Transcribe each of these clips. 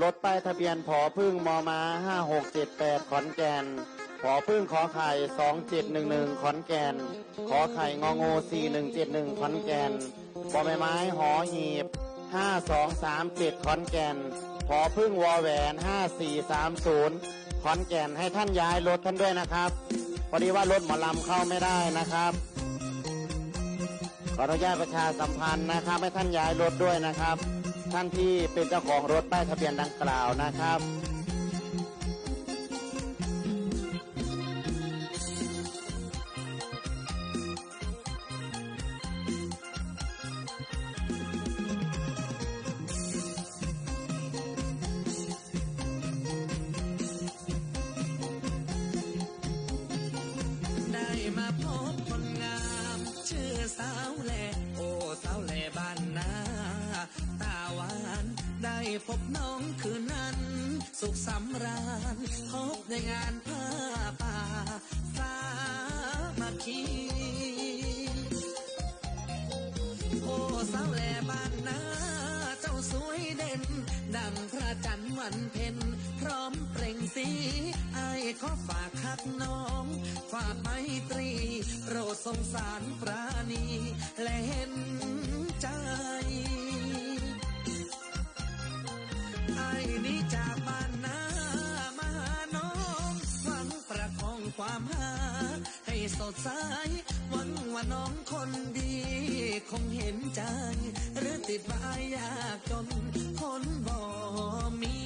รถป้ายทะเบียนผอพึ่งมอมาห้าหกเจ็ดแปดขอนแก่นผอพึ่งขอไข่สองเจ็ดหนึ่งหนึ่งขอนแก่น ขอไข่งองูสี่หนึ่งเจ็ดหนึ่งขอนแก่นบอใบไม้หอหีบห้าสองสามเจ็ดขอนแก่นผอพึ่งวอแหวนห้าสี่สามศูนย์ขอนแก่นให้ท่านย้ายรถท่านด้วยนะครับพอดีว่ารถหมอลำเข้าไม่ได้นะครับขออนุญาตประชาสัมพันธ์นะครับให้ท่านย้ายรถด้วยนะครับ ท่านที่เป็นเจ้าของรถป้ายทะเบียนดังกล่าวนะครับ พบน้องคืนนั้น สุขสำราญพบในงานผ้าป่าสามัคคีโอ้สาวแหล่บ้านนาเจ้าสวยเด่น ดังพระจันทร์วันเพ็ญพร้อมเปล่งสีไอ้ขอฝากคักน้อง ฝากไมตรี โปรดสงสารปราณีและเห็น ความหา ให้สดใสหวังว่าน้องคนดี คงเห็นใจ หรือติดว่ายยากจนคนบ่มี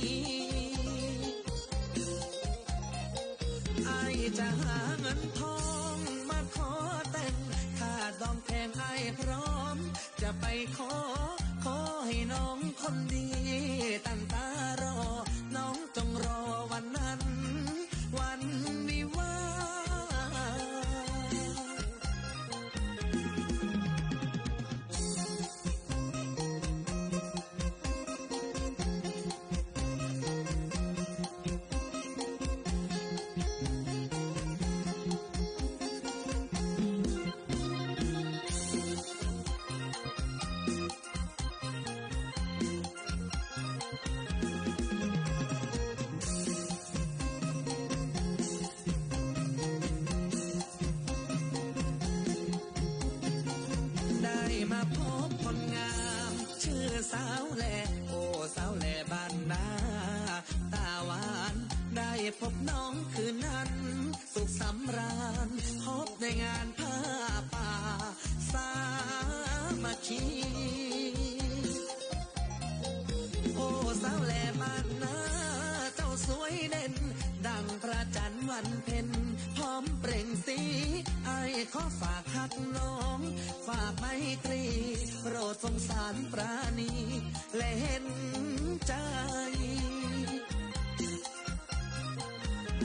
ไอจะหาเงินทองมาขอแต่งค่าดองแพงไอพร้อม จะไปขอ ขอให้น้องคนดีตั้งตา หน้านนาตาหวานได้พบน้องคืนนั้น สุขสำราญพบในงานผ้าป่า สามัคคีโอ้สาวแหล่บ้าน ดังพระจันทร์วันเพ็ญพร้อมเปล่งสี ไอายขอฝากหักน้อง ฝากไมตรีโปรดสงสารปราณีและเห็นใจ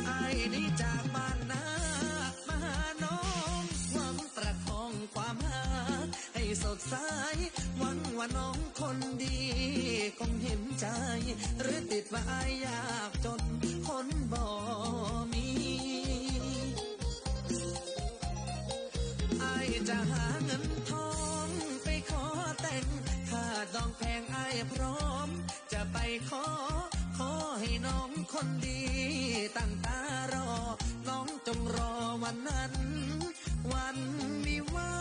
ไอ้นี่จากบ้านนามาหาน้องหวังประคองความหาให้สดใสหวังว่าน้องคนดี คงเห็นใจ หรือติดว่าอายากจน นบ่มีไอจะหาเงินทองไปขอแต่งค่าดองแพงไอพร้อม จะไปขอ ขอให้น้องคนดีตั้งตารอ น้องจงรอวันนั้น วันวิวา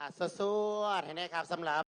อะสวดๆให้แนะครับสำหรับ